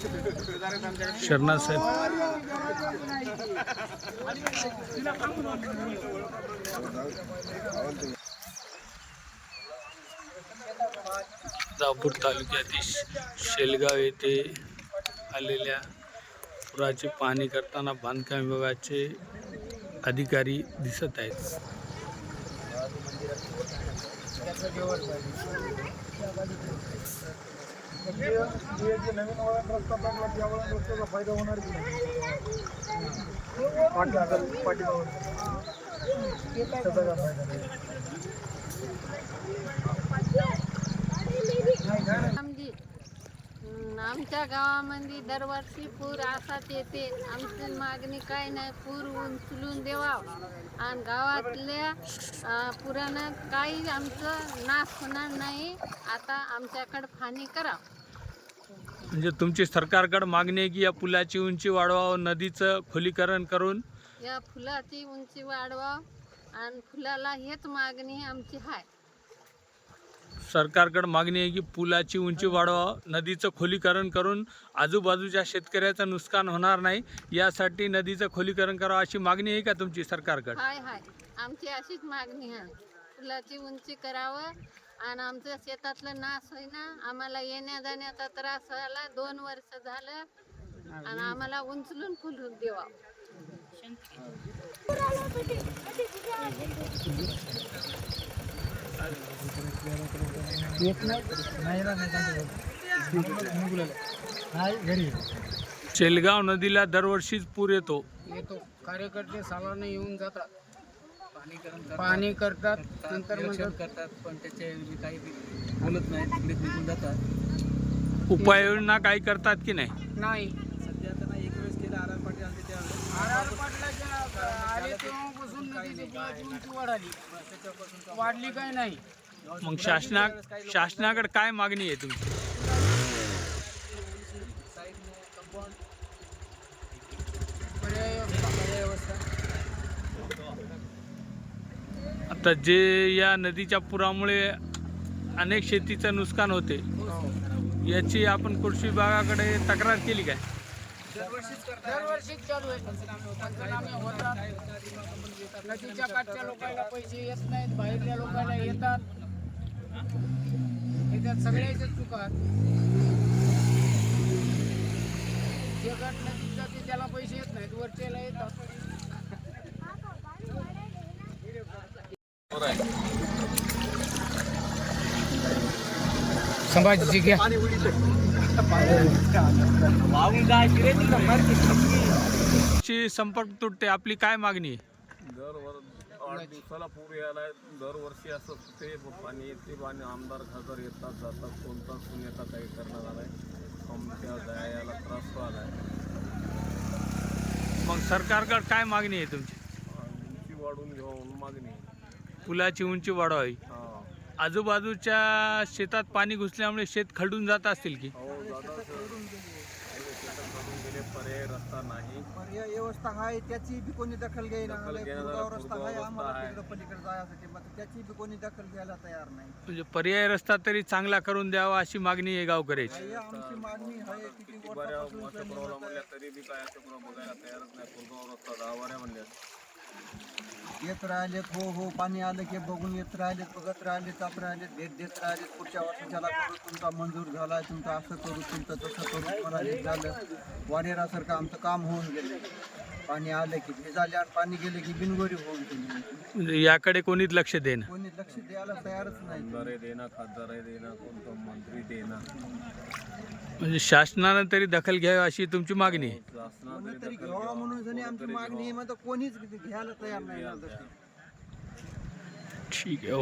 शरणा साहेब. रापूर तालुक्यातील शेलगाव येथे आलेल्या पुराचे पाहणी करताना बांधकाम विभागाचे अधिकारी दिसत आहेत. आमच्या गावामध्ये दरवर्षी पूर असाच येते. आमची मागणी काय नाही पूर उचलून देवा आणि गावातल्या पुरानं काही आमचं नाश होणार नाही. आता आमच्याकडे फाणी करा म्हणजे तुमची सरकारकडे मागणी आहे की या पुलाची उंची वाढवावं नदीचं खोलीकरण करून? या फुलाची उंची वाढवा आणि फुलाला हेच मागणी आमची आहे सरकारकडे मागणी आहे की पुलाची उंची वाढवा नदीचं खोलीकरण करून आजूबाजूच्या शेतकऱ्याचं नुकसान होणार नाही यासाठी नदीचं खोलीकरण करावं अशी मागणी आहे का तुमची सरकारकडे? हाय हाय. आमची अशीच मागणी आहे. फुलाची उंची करावं आणि आमचं शेतातलं नाश होईना आम्हाला येण्या जाण्याचा त्रास व्हायला दोन वर्ष झालं आणि आम्हाला उंचलून फुलून देवा. शेलगाव नदीला दरवर्षीच पूर येतो. येतो. कार्यकर्ते सालाने येऊन जातात. पाणी करतात नंतर म्हणतात करतात पण त्याचे काही बोलत नाही तिकडे निघून जातात. उपाययोजना काही करतात की नाही? नाही. सध्या आता एक वेळेस केलं आर आर पाटील आले त्यावेळेस. आर पाटलाच्या आले तेव्हापासून नदीची पुलाची उंची वाढाली वाढली काय नाही. मग शासना शासनाकडे काय मागणी आहे तुमची? आता जे या नदीच्या पुरामुळे अनेक शेतीचं नुकसान होते याची आपण कृषी विभागाकडे तक्रार केली काय? दरवर्षीच चालू आहे. पंचनामे होतात. नदीच्या काठच्या लोकांना पैसे येत नाहीत बाहेरच्या लोकांना येतात. याच्यात सगळ्याच्या चुकात जे गट नदीत जाते त्याला पैसे येत नाहीत. वरच्याला येतात. संभाजीची घ्या. ची संपर्क तुटते आपली काय मागणी? आठ दिवसाला पूर यायला दरवर्षी असं ते पाणी येते आणि आमदार खासदार येतात जातात कोणताच नेता काही करणार आलाय आमच्या जायला त्रास व्हायला मग सरकारकडे काय मागणी आहे तुमची? उंची वाढून घेऊन मागणी. पुलाची उंची वाढवावी. आजूबाजूच्या शेतात पाणी घुसल्यामुळे शेत खडून जात असतील की? हो गेले पर्याय रस्ता नाही. पर्याय व्यवस्था आहे त्याची बी कोणी दखल घेईना दखल घेण्याचा गुरगाव रस्ता गुरगाव आहे रस्ता आम्हाला आहे. तिकडं पलीकडे जायसाठी मग त्याची बी कोणी दखल घ्यायला तयार नाही. म्हणजे पर्याय रस्ता तरी चांगला करून द्यावा अशी मागणी आहे गावकऱ्याची. हे आमची मागणी आहे किती बऱ्या वर्षापासून वर्ष चालली पुरवला होत म्हणल्या तरी बी काय असं पुरं बघायला तयारच नाही. कुरगाव रस्ता दहा म्हणल्या. आहे. येत राहिलेत हो हो पाणी आलं की बघून येत राहिलेत बघत राहिलेत जात राहिलेत भेट देत राहिलेत. पुढच्या वर्षाला करू तुमचा मंजूर झाला तुमचं असं करू तुमचं तसं करू मला झालं. वाडेरासारखं आमचं काम होऊन गेलं. पाणी आलं की भिजाले आणि पाणी गेले की बिनगोरी होऊन गेली म्हणजे याकडे कोणीच लक्ष देणं कोणी लक्ष द्यायला तयारच नाही आमदार आहे देना खासदार आहे देना कोणतं मंत्री देना म्हणजे शासनानं तरी दखल घ्यावी अशी तुमची मागणी आहे घ्यावा घ्यावं. म्हणून आमची मागणी आहे. मग तर कोणीच घ्यायला तयार नाही ना तशी. ठीक आहे